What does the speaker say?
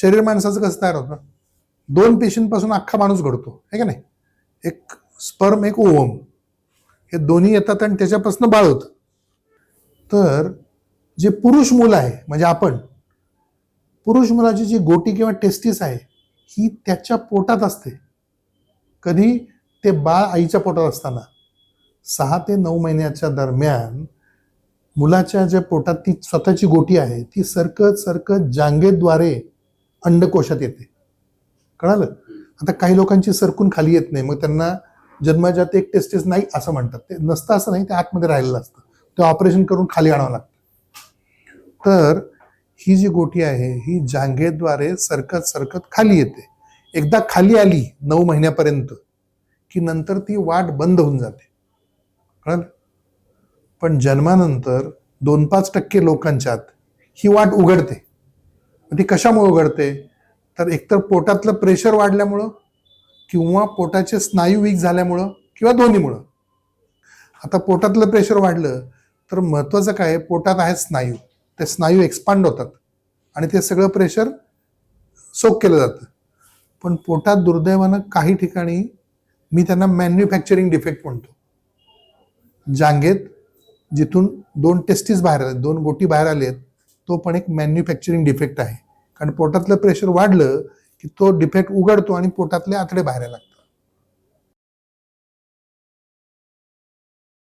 शरीर माणसाचं कसं तयार होतं? दोन पेशींपासून अख्खा माणूस घडतो आहे का नाही? एक स्पर्म एक ओवम हे दोन्ही येतात आणि त्याच्यापासून बाळ होतं. तर जे पुरुष मूल आहे म्हणजे आपण पुरुष मुलाची जी गोटी किंवा टेस्टिस आहे ही त्याच्या पोटात असते. कधी? ते बाळ आईच्या पोटात असताना. सहा ते नऊ महिन्याच्या दरम्यान मुलाच्या ज्या पोटात ती स्वतःची गोटी आहे ती सरकत सरकत जांगेद्वारे अंडकोशात येते. कळालं? आता काही लोकांची सरकून खाली येत नाही. मग त्यांना जन्माच्यात एक टेस्टिस नाही असं म्हणतात. ते नसतं असं नाही ते आतमध्ये राहिलेलं असतं. ते ऑपरेशन करून खाली आणावं लागतं. तर ही जी गोटी आहे ही जांघेद्वारे सरकत सरकत खाली येते. एकदा खाली आली नऊ महिन्यापर्यंत की नंतर ती वाट बंद होऊन जाते. कळलं? पण जन्मानंतर दोन पाच टक्के लोकांच्यात ही वाट उघडते. ती कशामुळे उघडते? तर एकतर पोटातलं प्रेशर वाढल्यामुळं किंवा पोटाचे स्नायू वीक झाल्यामुळं किंवा दोन्हीमुळं. आता पोटातलं प्रेशर वाढलं तर महत्त्वाचं काय आहे, पोटात आहेत स्नायू. ते स्नायू एक्सपांड होतात आणि ते सगळं प्रेशर सोक केलं जातं. पण पोटात दुर्दैवानं काही ठिकाणी मी त्यांना मॅन्युफॅक्चरिंग डिफेक्ट म्हणतो. जांगेत जिथून दोन टेस्टीस बाहेर आले दोन गोटी बाहेर आले आहेत तो पण एक मॅन्युफॅक्चरिंग डिफेक्ट आहे. कारण पोटातलं प्रेशर वाढलं की तो डिफेक्ट उघडतो आणि पोटातले आतडे बाहेर लागतात.